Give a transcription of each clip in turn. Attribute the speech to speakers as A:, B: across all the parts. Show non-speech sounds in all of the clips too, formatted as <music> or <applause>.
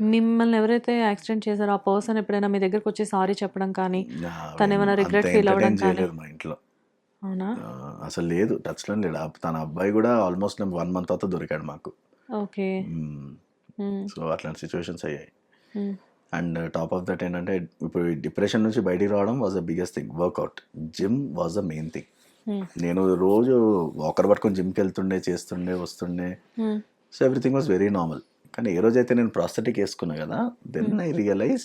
A: మిమ్మల్ని ఎవరైతే యాక్సిడెంట్ చేశారో ఆ పర్సన్ ఎప్పుడైనా మీ దగ్గరకు వచ్చి సారీ చెప్పడం కానీ తను ఏమైనా regret feel అవ్వడం కానీ?
B: మా ఇంట్లో.
A: అవునా?
B: అసలు లేదు టచ్లో లేడు. తన అబ్బాయి కూడా ఆల్మోస్ట్ వన్ మంత్ తర్వాత దొరికాడు మాకు.
A: ఓకే.
B: సో అట్లాంటి సిచ్యువేషన్స్ అయ్యాయి. అండ్ టాప్ ఆఫ్ దట్ ఏంటంటే ఇప్పుడు డిప్రెషన్ నుంచి బయటికి రావడం was the biggest thing workout gym was the main thing నేను రోజు వాకర్ పట్టుకొని జిమ్కి వెళ్తుండే చేస్తుండే వస్తుండే. So everything was very normal కానీ ఏ రోజైతే నేను ప్రాస్థెటిక్ వేసుకున్నా కదా దెన్ ఐ రియలైజ్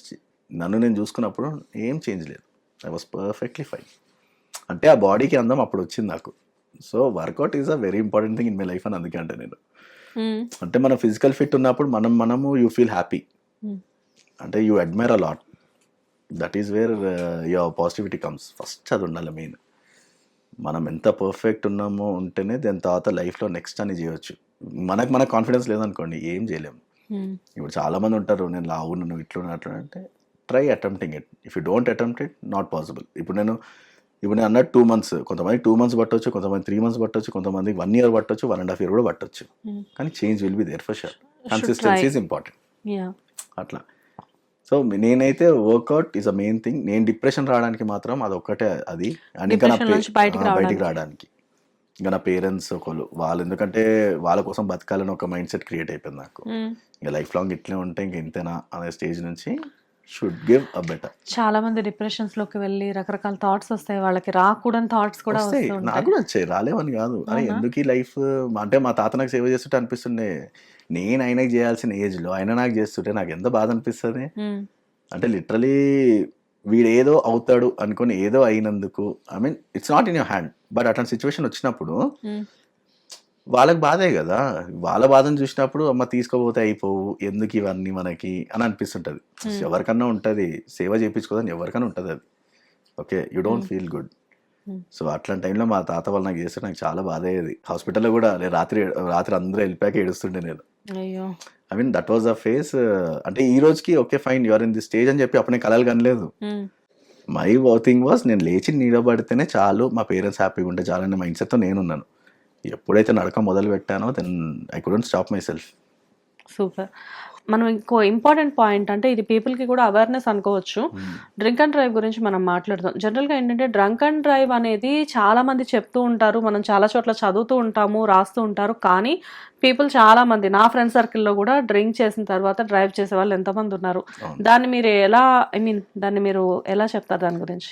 B: నన్ను నేను చూసుకున్నప్పుడు ఏం చేంజ్ లేదు. ఐ వాస్ పర్ఫెక్ట్లీ ఫైన్ అంటే ఆ బాడీకి అందం అప్పుడు వచ్చింది నాకు. So workout is a very important thing in my life అని అందుకే అంటే నేను. అంటే మనం ఫిజికల్ ఫిట్ ఉన్నప్పుడు మనం మనము యూ ఫీల్ హ్యాపీ అంటే you admire a lot that is where your positivity comes first అది ఉండాలి మెయిన్ మనం ఎంత పర్ఫెక్ట్ ఉన్నామో ఉంటేనే దాని తర్వాత లైఫ్లో నెక్స్ట్ అని చేయొచ్చు. మనకు మన కాన్ఫిడెన్స్ లేదనుకోండి ఏం చేయలేము ఇప్పుడు చాలా మంది ఉంటారు నేను లావు నువ్వు ఇట్లా అట్లా అంటే try attempting it if you don't attempt it not possible ఇప్పుడు నేను ఇప్పుడు నేను అన్నట్టు టూ మంత్స్ కొంతమంది టూ మంత్స్ పట్టొచ్చు కొంతమంది త్రీ మంత్స్ పట్టొచ్చు కొంతమంది వన్ ఇయర్ పట్టొచ్చు వన్ అండ్ హాఫ్ ఇయర్ కూడా పట్టొచ్చు. కానీ change will be there for sure consistency is important అట్లా. సో నేనైతే workout is a main thing నేను డిప్రెషన్ రావడానికి మాత్రం అది. ఒక్కటే అది అండ్ ఇంకా
A: బయటికి రావడానికి.
B: ఇంకా నా పేరెంట్స్ ఒకళ్ళు వాళ్ళు ఎందుకంటే వాళ్ళ కోసం బతకాలని ఒక మైండ్ సెట్ క్రియేట్ అయిపోయింది నాకు. ఇంకా లైఫ్ లాంగ్ ఇట్లే ఉంటే ఇంక ఇంతేనా అనే స్టేజ్ నుంచి షుడ్ గివ్ అ బెటర్.
A: చాలా మంది డిప్రెషన్స్లోకి వెళ్ళి రకరకాల థాట్స్ వస్తాయి వాళ్ళకి రాకూడని థాట్స్ కూడా
B: వస్తాయి.
A: వస్తూ
B: నాకు కూడా వచ్చాయి రాలేవని కాదు. అరే
A: అవునా?
B: ఎందుకు ఈ లైఫ్ అంటే మా తాత నాకు సేవ చేస్తుంటే అనిపిస్తుండే నేను ఆయనకి చేయాల్సిన ఏజ్లో ఆయన నాకు చేస్తుంటే నాకు ఎంత బాధ అనిపిస్తుంది? అంటే లిటరలీ వీడు ఏదో అవుతాడు అనుకుని ఏదో అయినందుకు I mean it's not in your hand but అట్లాంటి సిచ్యువేషన్ వచ్చినప్పుడు
A: ఉమ్,
B: వాళ్ళకి బాధే కదా. వాళ్ళ బాధను చూసినప్పుడు అమ్మ తీసుకోపోతే అయిపోవు. ఎందుకు ఇవన్నీ మనకి? అని అనిపిస్తుంటది.
A: Hmm.
B: ఎవరికన్నా ఉంటది. సేవ చేయించుకోదని ఎవరికైనా ఉంటది అది. Okay you don't
A: Hmm.
B: Feel good
A: Hmm.
B: So అట్లాంటి టైంలో మా తాత వాళ్ళు నాకు చేస్తే నాకు చాలా బాధ అయ్యేది హాస్పిటల్లో కూడా నేను రాత్రి రాత్రి అందరూ వెళ్ళిపోయాక ఏడుస్తుండే నేను. I mean that was a phase అంటే ఈ రోజుకి okay fine you're in the stage అని చెప్పి అప్పుడు నేను కలలు కనలేదు. మై థింగ్ వాస్ నేను లేచి నిలబడితేనే చాలు మా పేరెంట్స్ హ్యాపీగా ఉంటే చాలు అనే మైండ్ సెట్తో నేనున్నాను ఎప్పుడైతే నడక మొదలు పెట్టానో then I couldn't stop myself
A: super మనం ఇంకో ఇంపార్టెంట్ పాయింట్ అంటే ఇది people కి కూడా అవేర్నెస్ అనుకోవచ్చు. డ్రింక్ అండ్ డ్రైవ్ గురించి మనం మాట్లాడదాం. జనరల్గా ఏంటంటే డ్రంక్ అండ్ డ్రైవ్ అనేది చాలా మంది చెప్తూ ఉంటారు. మనం చాలా చోట్ల చదువుతూ ఉంటాము రాస్తూ ఉంటారు. కానీ పీపుల్ చాలా మంది నా ఫ్రెండ్ సర్కిల్లో కూడా డ్రింక్ చేసిన తర్వాత డ్రైవ్ చేసే వాళ్ళు ఎంతమంది ఉన్నారు. దాన్ని మీరు ఎలా ఐ మీన్ దాన్ని మీరు ఎలా చెప్తారు దాని గురించి?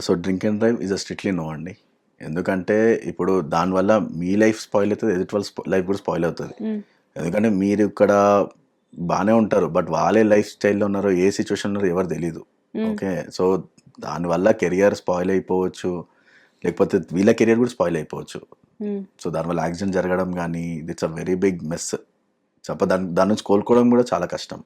B: So drink and drive is a strictly no అండి. ఎందుకంటే ఇప్పుడు దానివల్ల మీ లైఫ్ స్పాయిల్ అవుతుంది ఎదుటి వాళ్ళ లైఫ్ కూడా స్పాయిల్ అవుతుంది.
A: మ్మ్.
B: ఎందుకంటే మీరు ఇక్కడ బాగానే ఉంటారు. బట్ వాళ్ళే లైఫ్ స్టైల్లో ఉన్నారో ఏ సిచ్యువేషన్ ఉన్నారో ఎవరు తెలియదు. ఓకే? సో దానివల్ల కెరియర్ స్పాయిల్ అయిపోవచ్చు. లేకపోతే వీళ్ళ కెరియర్ కూడా స్పాయిల్ అయిపోవచ్చు. సో దానివల్ల యాక్సిడెంట్ జరగడం కానీ it's a very big mess. చెప్ప దాని దాని నుంచి కోలుకోవడం కూడా చాలా కష్టం.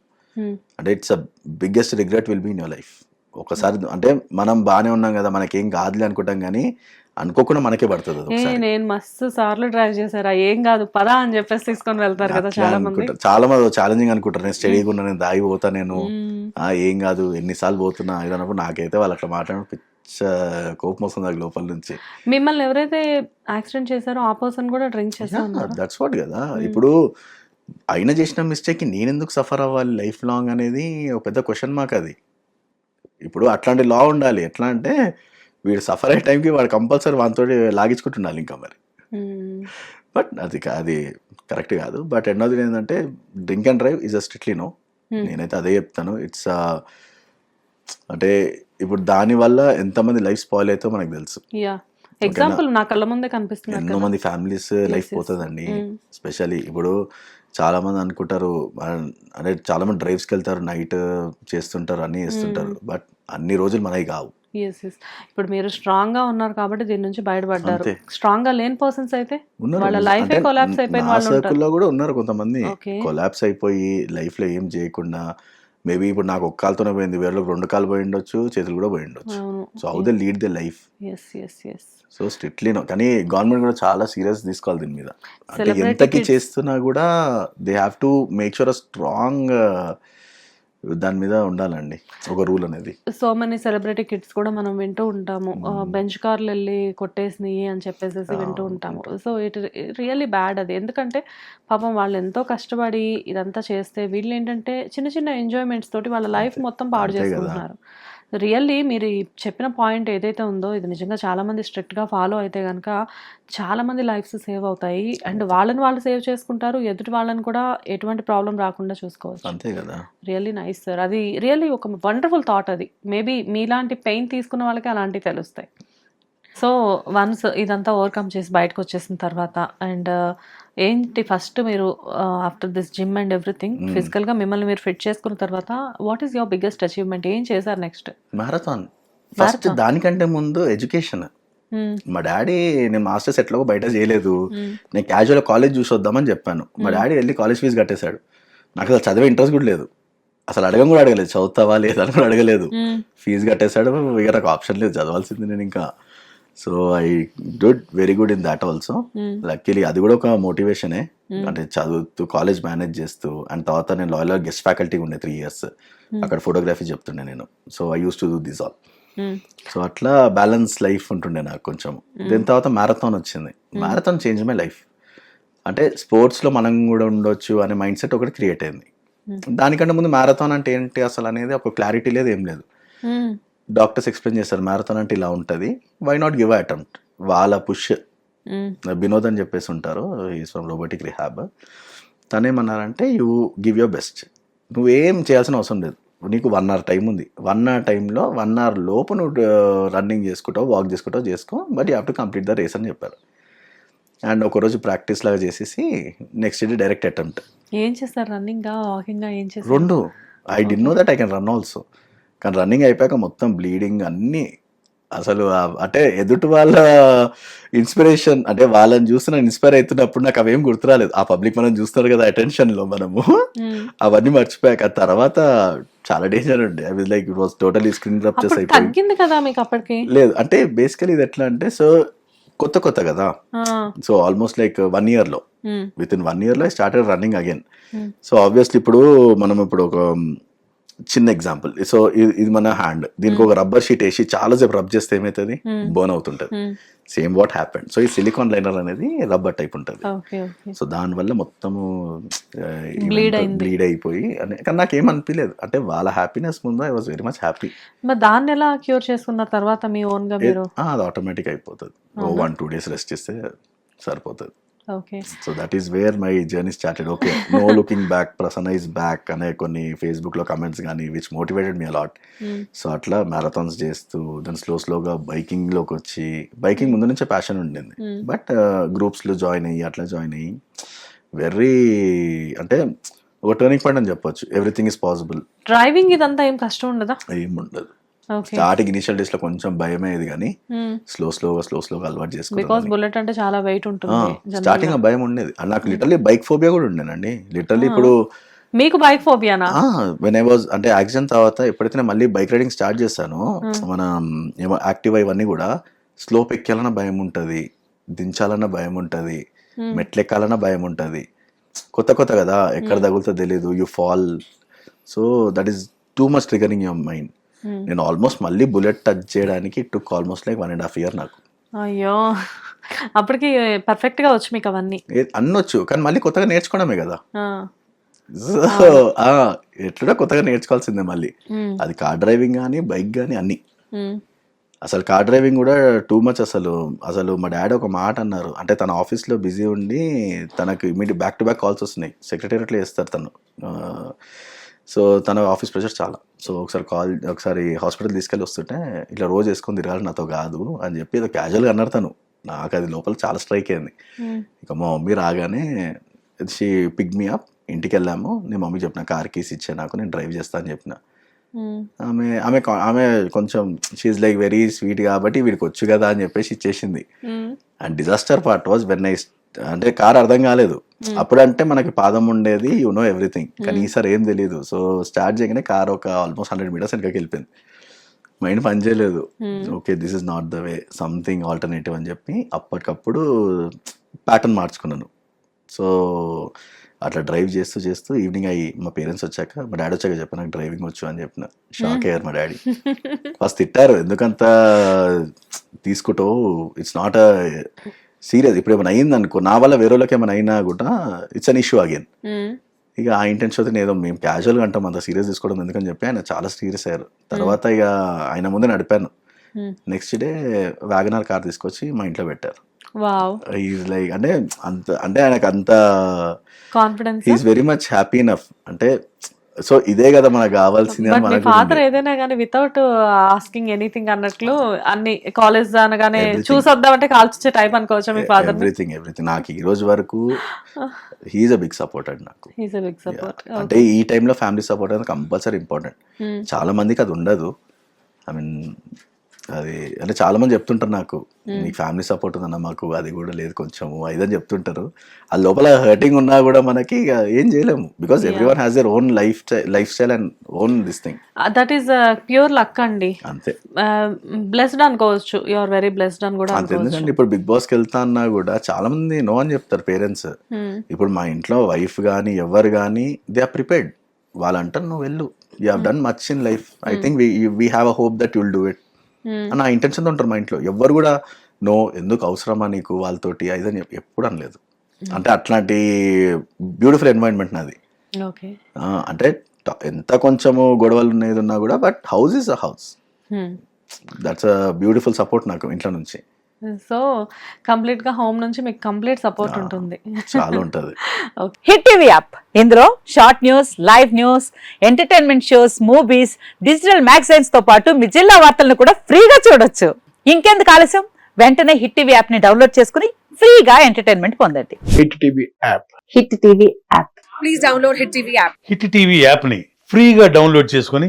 B: అంటే it's a biggest regret will be in your life. ఒకసారి అంటే మనం బాగానే ఉన్నాం కదా మనకేం కాదులే అనుకుంటాం కానీ అనుకోకుండా మనకే పడుతుంది ఒకసారి.
A: నేను మస్తు సార్లు డ్రైవ్ చేశారా? ఏం కాదు పదా అని చెప్పేసి తీసుకొని వెళ్తారు కదా చాలా మంది.
B: చాలా మంది ఛాలెంజింగ్ అనుకుంటారు. నేను స్టడీగా ఉన్నా నేను దాగి పోతా నేను ఏం కాదు ఎన్నిసార్లు పోతున్నా ఇది అన్నప్పుడు నాకైతే వాళ్ళు అట్లా మాట్లాడడం పిచ్చ కోపం వస్తుంది నాకు లోపల నుంచి.
A: మిమ్మల్ని ఎవరైతే యాక్సిడెంట్ చేశారో ఆ పర్సన్ కూడా డ్రింక్ చేస్తా ఉన్నారు?
B: దట్స్ వాట్ కదా. ఇప్పుడు అయినా చేసిన మిస్టేక్ నేను ఎందుకు సఫర్ అవ్వాలి? లైఫ్ లాంగ్ అనేది ఒక పెద్ద క్వశ్చన్ మార్క్ అది. ఇప్పుడు అట్లాంటి లా ఉండాలి. ఎట్లా అంటే వీడు సఫర్ అయ్యే టైంకి వాడు కంపల్సరీ వానితో లాగించుకుంటుండాలి ఇంకా మరి. బట్ అది అది కరెక్ట్ కాదు. బట్ రెండోది ఏంటంటే drink and drive is a strictly no. నేనైతే అదే చెప్తాను. ఇట్స్ అంటే ఇప్పుడు దాని వల్ల ఎంతమంది లైఫ్ స్పాయిల్ అయితే మనకు తెలుసు.
A: ఎగ్జాంపుల్ నా కళ్ళ ముందే కనిపిస్తున్నారు
B: ఎన్నో మంది ఫ్యామిలీస్ లైఫ్. పోతుందండి. స్పెషల్లీ ఇప్పుడు చాలా మంది అనుకుంటారు "ఆ, అంటే చాలా మంది డ్రైవ్స్కి వెళ్తారు నైట్ చేస్తుంటారు అన్ని చేస్తుంటారు. బట్ అన్ని రోజులు మనవి కావు.
A: ఇప్పుడు మీరు స్ట్రాంగ్గా ఉన్నారు కాబట్టి దీని నుంచి బయటపడ్డారు. స్ట్రాంగ్గా లేని పర్సన్స్ అయితే వాళ్ళ
B: అంటే
A: collapse అయిపోయిన వాళ్ళు ఉంటారు.
B: circle లో కూడా ఉన్నారు కొంతమంది. కొలాప్స్ అయిపోయి లైఫ్లో ఏం చేయకుండా మేబీ ఇప్పుడు నాకు ఒక్క కాలుతోనే పోయింది వేరే రెండు కాలు పోయి ఉండొచ్చు చేతులు కూడా పోయి ఉండొచ్చు. So how they lead the life so strictly no కానీ గవర్నమెంట్ కూడా చాలా సీరియస్ తీసుకోవాలి దీని మీద. అంటే ఎంతకి. చేస్తున్నా కూడా they have to make sure a strong దాని మీద ఉండాలండి. ఒక రూల్ అనేది.
A: సో మెనీ సెలబ్రిటీ కిడ్స్ కూడా మనం వింటూ ఉంటాము. బెంచ్ కార్లు వెళ్ళి కొట్టేసినాయి అని చెప్పేసి వింటూ ఉంటాము. సో ఇట్ రియల్లీ బ్యాడ్ అది. ఎందుకంటే పాపం వాళ్ళు ఎంతో కష్టపడి ఇదంతా చేస్తే వీళ్ళు ఏంటంటే చిన్న చిన్న ఎంజాయ్మెంట్స్ తోటి వాళ్ళ లైఫ్ మొత్తం పాడు. చేసుకుంటున్నారు. రియల్లీ మీరు చెప్పిన పాయింట్ ఏదైతే ఉందో ఇది నిజంగా చాలా మంది స్ట్రిక్ట్గా ఫాలో అయితే కనుక చాలా మంది లైఫ్స్ సేవ్ అవుతాయి. అండ్ వాళ్ళని వాళ్ళు సేవ్ చేసుకుంటారు ఎదుటి వాళ్ళని కూడా ఎటువంటి ప్రాబ్లం రాకుండా చూసుకోవచ్చు.
B: అంతే కదా.
A: Really nice sir. అది రియల్లీ ఒక వండర్ఫుల్ థాట్ అది. మేబీ మీలాంటి పెయిన్ తీసుకున్న వాళ్ళకి అలాంటివి తెలుస్తాయి. సో వన్స్ ఇదంతా ఓవర్కమ్ చేసి బయటకు వచ్చేసిన తర్వాత అండ్ ఏంటి ఫస్ట్ మీరు after this gym and everything ఫిజికల్గా మిమ్మల్ని మీరు ఫిట్ చేసుకున్న తర్వాత what is your biggest achievement ఏం చేశారు నెక్స్ట్
B: మ్యారథాన్ ఫస్ట్ దానికంటే ముందు ఎడ్యుకేషన్ మా డాడీ నేను మాస్టర్స్ ఎట్లా బయట చేయలేదు. నేను క్యాజువల్ కాలేజ్ చూసి వద్దామని చెప్పాను. మా డాడీ వెళ్ళి కాలేజ్ ఫీజు కట్టేశాడు. నాకు అసలు చదివే ఇంట్రెస్ట్ కూడా లేదు. అసలు అడగం కూడా అడగలేదు. చదువుతావా లేదా అని కూడా అడగలేదు. ఫీజు కట్టేశాడు. ఇక నాకు ఆప్షన్ లేదు. చదవాల్సింది నేను ఇంకా. So I did very good in that also luckily అది కూడా ఒక మోటివేషనే అంటే చదువుతూ కాలేజ్ మేనేజ్ చేస్తూ అండ్ తర్వాత నేను లాయల్ గెస్ట్ ఫ్యాకల్టీ ఉండే త్రీ ఇయర్స్ అక్కడ ఫోటోగ్రఫీ చెప్తుండే నేను. So I used to do this also అట్లా బ్యాలెన్స్ లైఫ్ ఉంటుండే నాకు కొంచెం. దీని తర్వాత మ్యారథాన్ వచ్చింది. మ్యారథాన్ చేంజ్ మై లైఫ్ అంటే స్పోర్ట్స్లో మనం కూడా ఉండొచ్చు అనే మైండ్ సెట్ ఒకటి క్రియేట్ అయింది. దానికంటే ముందు మ్యారథాన్ అంటే ఏంటి అసలు అనేది ఒక క్లారిటీ లేదు ఏం లేదు. డాక్టర్స్ ఎక్స్ప్లెయిన్ చేస్తారు మ్యారథాన్ అంటే ఇలా ఉంటుంది వై నాట్ గివ్ అటెంప్ట్ వాళ్ళ పుష్ వినోద్ అని చెప్పేసి ఉంటారు ఈజ్ ఫ్రమ్ రోబోటిక్ రిహాబ్ తనేమన్నారంటే యూ గివ్ యువర్ బెస్ట్ నువ్వేం చేయాల్సిన అవసరం లేదు. నీకు వన్ అవర్ టైం ఉంది. వన్ అవర్ టైంలో వన్ అవర్ లోపు నువ్వు రన్నింగ్ చేసుకుంటావు వాక్ చేసుకుంటావు చేసుకో but you have to complete the race అని చెప్పారు. అండ్ ఒకరోజు ప్రాక్టీస్ లాగా చేసేసి నెక్స్ట్ డే డైరెక్ట్ అటెంప్ట్
A: ఏం చేస్తారు? రన్నింగ్ వాకింగ్ ఏం చేస్తారు?
B: రెండు. I D know that I can run also కానీ రన్నింగ్ అయిపోయాక మొత్తం బ్లీడింగ్ అన్నీ అసలు అంటే ఎదుటి వాళ్ళ ఇన్స్పిరేషన్ అంటే వాళ్ళని చూసి నేను ఇన్స్పైర్ అవుతున్నప్పుడు నాకు అవేం గుర్తురాలేదు. ఆ పబ్లిక్ మనం చూస్తారు కదా attention లో మనము. అవన్నీ మర్చిపోయాక తర్వాత చాలా డేంజర్ ఉండే. I like it was totally screen
A: అప్పుడు
B: అయిపోయి.
A: తగ్గింది కదా మీకు అప్పటికి?
B: లేదు అంటే బేసికలీ ఇది ఎట్లా అంటే సో కొత్త కొత్త కదా. సో ఆల్మోస్ట్ లైక్ వన్ ఇయర్లో
A: మ్మ్.
B: విత్ ఇన్ వన్ ఇయర్లో started running again. So obviously ఇప్పుడు మనం ఇప్పుడు ఒక చిన్న ఎగ్జాంపుల్ సో ఇది మన హ్యాండ్ దీనికి ఒక రబ్బర్ షీట్ వేసి చాలా సేపు రబ్ చేస్తే ఏమవుతుంది
A: Hmm.
B: బర్న్ అవుతుంటది. సేమ్ వాట్ హ్యాపెండ్ సో ఈ సిలికాన్ లైనర్ అనేది రబ్బర్ టైప్ ఉంటుంది. సో దానివల్ల మొత్తము. బ్లీడ్ అయిపోయి అని కానీ నాకు ఏం అనిపించలేదు అంటే వాళ్ళ హ్యాపీనెస్ ముందు I was very much happy
A: మరి దాన్ని ఎలా క్యూర్ చేసుకున్న తర్వాత మీ ఓన్గా మీరు?
B: అది ఆటోమేటిక్ అయిపోతుంది. వన్ టూ డేస్ రెస్ట్ చేస్తే సరిపోతుంది.
A: Okay
B: so that is where my journey started okay no looking back Prasanna is back అనే కొన్ని ఫేస్బుక్లో కమెంట్స్ కానీ which motivated me a lot. So అట్లా మ్యారథాన్స్ చేస్తూ దాని స్లో స్లోగా బైకింగ్లోకి వచ్చి బైకింగ్ ముందు నుంచే ప్యాషన్ ఉండింది. బట్ గ్రూప్స్లో జాయిన్ అయ్యి అట్లా జాయిన్ అయ్యి వెరీ అంటే ఒక టర్నింగ్ పాయింట్ అని చెప్పొచ్చు. ఎవ్రీథింగ్ ఇస్ పాసిబుల్
A: డ్రైవింగ్ ఇదంతా ఏం కష్టం ఉండదా?
B: ఏం ఉండదు. స్టార్టింగ్ ఇనిషియల్ డేస్లో కొంచెం భయమేది కానీ స్లో స్లోగా స్లో స్లోగా అలవాటు చేసుకున్నాను
A: బుల్లెట్ అంటే చాలా వెయిట్ ఉంటుంది
B: స్టార్టింగ్ భయం ఉండేది. నాకు లిటర్లీ బైక్ ఫోబియా కూడా ఉండేనండి. లిటర్లీ ఇప్పుడు
A: మీకు బైక్ ఫోబియానా
B: వెన్ ఐ వాజ్ అంటే యాక్సిడెంట్ తర్వాత ఎప్పుడైతే మళ్ళీ బైక్ రైడింగ్ స్టార్ట్ చేశానో మన ఏమో యాక్టివ్ ఇవన్నీ కూడా స్లోప్ ఎక్కాలన్న భయం ఉంటుంది దించాలన్న భయం ఉంటుంది
A: Hmm.
B: మెట్లెక్కాలన్న భయం ఉంటుంది. కొత్త కొత్త కదా ఎక్కడ తగులుతో తెలియదు you fall so that is too much triggering your mind
A: Hmm.
B: నేను ఆల్మోస్ట్ మళ్ళీ బుల్లెట్ టచ్ చేయడానికి took almost like one and half year నాకు.
A: అయ్యో. అప్పటికి పర్ఫెక్ట్గా వచ్చు మీకు అవన్నీ.
B: అన్నొచ్చు కానీ మళ్ళీ కొత్తగా నేర్చుకోవడమే కదా. సో ఎట్లా కొత్తగా నేర్చుకోవాల్సిందే మళ్ళీ.
A: మ్మ్.
B: అది కార్ డ్రైవింగ్ కానీ బైక్ కానీ అన్ని. అసలు కార్ డ్రైవింగ్ కూడా టూ మచ్ అసలు. అసలు మా డాడీ ఒక మాట అన్నారు. అంటే తన ఆఫీస్లో బిజీ ఉండి తనకు immediate back to back calls వస్తున్నాయి. సెక్రటేరియట్లో చేస్తారు తను. సో తన ఆఫీస్ ప్రెషర్ చాలా సో ఒకసారి కాల్ ఒకసారి హాస్పిటల్ తీసుకెళ్ళి వస్తుంటే ఇట్లా రోజు వేసుకొని తిరగాలి నాతో కాదు అని చెప్పి ఏదో క్యాజువల్గా అన్నారు తను నాకు అది లోపల చాలా స్ట్రైక్ అయింది
A: మ్మ్.
B: ఇక మా మమ్మీ రాగానే షీ పిక్ మీ అప్ ఇంటికి వెళ్ళాము నేను మమ్మీ చెప్పిన కార్ కీస్ ఇచ్చే నాకు నేను డ్రైవ్ చేస్తా అని చెప్పిన
A: మ్మ్.
B: ఆమె ఆమె ఆమె కొంచెం షీఈ్ లైక్ వెరీ స్వీట్ కాబట్టి వీడికి వచ్చు కదా అని చెప్పేసి ఇచ్చేసింది. And disaster part was when I అంటే కార్ అర్థం కాలేదు అప్పుడంటే మనకి పాదం ఉండేది యు నో ఎవ్రీథింగ్ కానీ ఈసారి ఏం తెలియదు సో స్టార్ట్ చేయగానే కార్ ఒక ఆల్మోస్ట్ హండ్రెడ్ మీటర్స్ వెనకకి వెళ్ళిపోయింది. మైండ్ పని చేయలేదు. Okay this is not the way something alternative అని చెప్పి అప్పటికప్పుడు ప్యాటర్న్ మార్చుకున్నాను. సో అట్లా డ్రైవ్ చేస్తూ చేస్తూ ఈవినింగ్ అయ్యి మా పేరెంట్స్ వచ్చాక మా డాడీ వచ్చాక చెప్పాను నాకు డ్రైవింగ్ వచ్చు అని చెప్పిన. షాక్ అయ్యారు మా డాడీ. ఫస్ట్ తిట్టారు. ఎందుకంత తీసుకుంటావు? It's not a serious. ఇప్పుడు ఏమైనా అయింది అనుకో నా వల్ల వేరే వాళ్ళకి ఏమైనా అయినా కూడా ఇట్స్ అన్ ఇష్యూ అగైన్. ఇక ఆ ఇంటెన్షన్ అయితే ఏదో మేము క్యాజువల్గా అంటాం అంత సీరియస్ తీసుకోవడం ఎందుకని చెప్పి ఆయన చాలా సీరియస్ అయ్యారు. తర్వాత ఇక ఆయన ముందే నడిపాను. నెక్స్ట్ డే వ్యాగనార్ కార్ తీసుకొచ్చి మా ఇంట్లో పెట్టారు. ఈజ్ లైక్ అంటే అంత అంటే ఆయనకు అంత
A: confidence
B: he is very much happy enough అంటే సో ఇదే కదా మనకు కావాల్సింది
A: ఫాదర్ ఏదైనా కానీ వితౌట్ ఆస్కింగ్ ఎనీథింగ్ అన్నట్లు అన్ని కాలేజ్ అనగానే
B: Everything.
A: చూసొద్దామంటే కాల్చొచ్చే టైప్ అనుకోవచ్చా మీ ఫాదర్
B: ఎవ్రీథింగ్ ఎవ్రీథింగ్ నాకు ఈ రోజు వరకు హీఈస్ అ బిగ్ సపోర్ట్ అండి నాకు.
A: హీస్ ఎ బిగ్ సపోర్ట్
B: అంటే ఈ టైంలో ఫ్యామిలీ సపోర్ట్ అనేది కంపల్సరీ ఇంపార్టెంట్
A: Hmm.
B: చాలా మందికి అది ఉండదు. ఐ మీన్ అది అంటే చాలా మంది చెప్తుంటారు నాకు నీకు ఫ్యామిలీ సపోర్ట్ ఉందన్న మాకు అది కూడా లేదు కొంచెము ఇదని చెప్తుంటారు. ఆ లోపల హర్టింగ్ ఉన్నా కూడా మనకి ఏం చేయలేము because everyone has their own life life style and own this thing
A: that is pure luck అండి.
B: అంతే.
A: బ్లెస్డ్ అనుకోవచ్చు యు ఆర్ వెరీ బ్లెస్డ్ అని కూడా
B: అంతే ఎందుకంటే ఇప్పుడు బిగ్ బాస్కి వెళ్తా అన్నా కూడా చాలా మంది నో అని చెప్తారు పేరెంట్స్. ఇప్పుడు మా ఇంట్లో వైఫ్ కానీ ఎవరు కానీ దే ఆర్ ప్రిపేర్డ్ వాళ్ళు. అంటారు నువ్వు వెళ్ళు you have done much in life I think we have a hope that you'll do it
A: Hmm.
B: అని ఆ ఇంటెన్షన్ ఉంటారు మా ఇంట్లో. ఎవరు కూడా నో ఎందుకు అవసరమా నీకు వాళ్ళతోటి? అదని ఎప్పుడు అనలేదు. అంటే అట్లాంటి బ్యూటిఫుల్ ఎన్వైరన్మెంట్ నాది. అంటే ఎంత కొంచెము గొడవలు ఉన్నది ఉన్నా కూడా but house is a house
A: Hmm.
B: That's a beautiful support నాకు ఇంట్లో నుంచి.
A: సో కంప్లీట్గా హోమ్ నుంచి మీకు కంప్లీట్ సపోర్ట్ ఉంటుంది.
B: చాలా ఉంటుంది. <laughs>
C: Hit TV app. ఇందులో short news live news entertainment shows movies digital మ్యాగజైన్స్తో పాటు మీ జిల్లా వార్తలను కూడా ఫ్రీగా చూడొచ్చు. ఇంకెందుకు ఆలస్యం? వెంటనే హిట్ టీవీ యాప్ని డౌన్లోడ్ చేసుకుని ఫ్రీగా ఎంటర్టైన్మెంట్ పొందండి.
D: Hit TV app.
C: Hit TV app.
E: Hit TV యాప్ని ఫ్రీగా డౌన్లోడ్ చేసుకొని